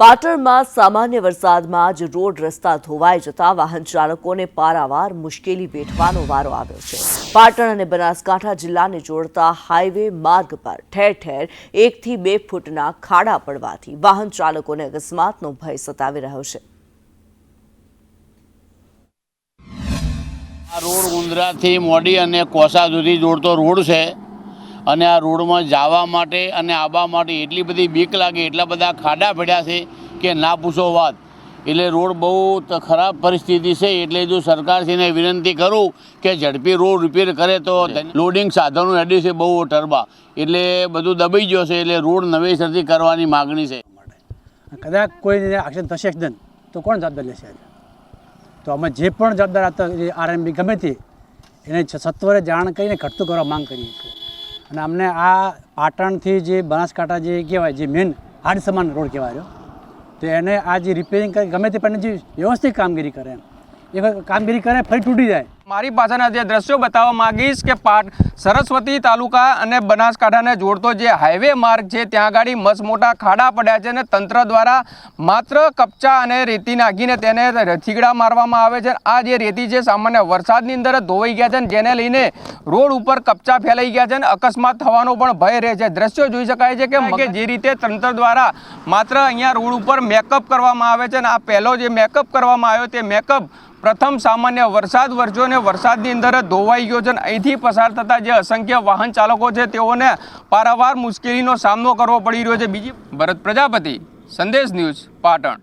પાટણમાં સામાન્ય વરસાદમાં જ રોડ રસ્તા ધોવાઈ જતા વાહન ચાલકોને પારાવાર મુશ્કેલી વેઠવાનો વારો આવ્યો છે. પાટણ અને બનાસકાંઠા જિલ્લાને જોડતા હાઈવે માર્ગ પર ઠેર ઠેર એકથી બે ફૂટના ખાડા પડવાથી વાહન ચાલકોને અકસ્માતનો ભય સતાવી રહ્યો છે. આ રોડ ઉંદરાથી મોડી અને કોસા સુધી જોડતો રોડ છે. અને આ રોડમાં જવા માટે અને આવવા માટે એટલી બધી બીક લાગે એટલા બધા ખાડા પડ્યા છે કે ના પૂછો વાત. એટલે રોડ બહુ ખરાબ પરિસ્થિતિ છે એટલે જો સરકારશ્રીને વિનંતી કરું કે ઝડપી રોડ રિપેર કરે તો લોડિંગ સાધનો હેડી છે બહુ ટરબા એટલે બધું દબાઈ ગયો છે એટલે રોડ નવેસરથી કરવાની માગણી છે. કદાચ કોઈ એક્શન થશે એક્સિડન્ટ તો કોણ જવાબદાર લેશે તો અમે જે પણ જવાબદાર હતા આરએમબી ગમે તે એને સત્વરે જાણ કરીને ઘટતું કરવા માંગ કરીએ છીએ. અને અમને આ પાટણથી જે બનાસકાંઠા જે કહેવાય, જે મેન હાડ સમાન રોડ કહેવાય રહ્યો. તો એને આ જે રિપેરિંગ કરે, ગમે તે પણ જે વ્યવસ્થિત કામગીરી કરે એમ. એ કામગીરી કરે, ફરી તૂટી જાય. મારી પાસેના જે દ્રશ્યો બતાવવા માંગીશ કે પાટ સરસ્વતી તાલુકા અને બનાસકાંઠાને જોડતો જે હાઈવે માર્ગ છે ત્યાં આગળ મસમોટા ખાડા પડ્યા છે અને તંત્ર દ્વારા માત્ર કપચા અને રેતી નાખીને તેને રથીગડા મારવામાં આવે છે. આ જે રેતી છે સામાન્ય વરસાદની અંદર ધોવાઈ ગયા છે અને જેને લઈને રોડ ઉપર કપચા ફેલાઈ ગયા છે અને અકસ્માત થવાનો પણ ભય રહે છે. દ્રશ્યો જોઈ શકાય છે કે કે જે રીતે તંત્ર દ્વારા માત્ર અહીંયા રોડ ઉપર મેકઅપ કરવામાં આવે છે અને આ પહેલો જે મેકઅપ કરવામાં આવ્યો તે મેકઅપ પ્રથમ સામાન્ય વરસાદ વરસ્યો અને વરસાદની અંદર ધોવાઈ ગયો છે અને અહીંથી પસાર થતા જે અસંખ્ય વાહન ચાલકો છે, તેઓને પારાવાર મુશ્કેલીનો સામનો કરવો પડી રહ્યો છે. બીજી ભરત પ્રજાપતિ, સંદેશ ન્યૂઝ, પાટણ.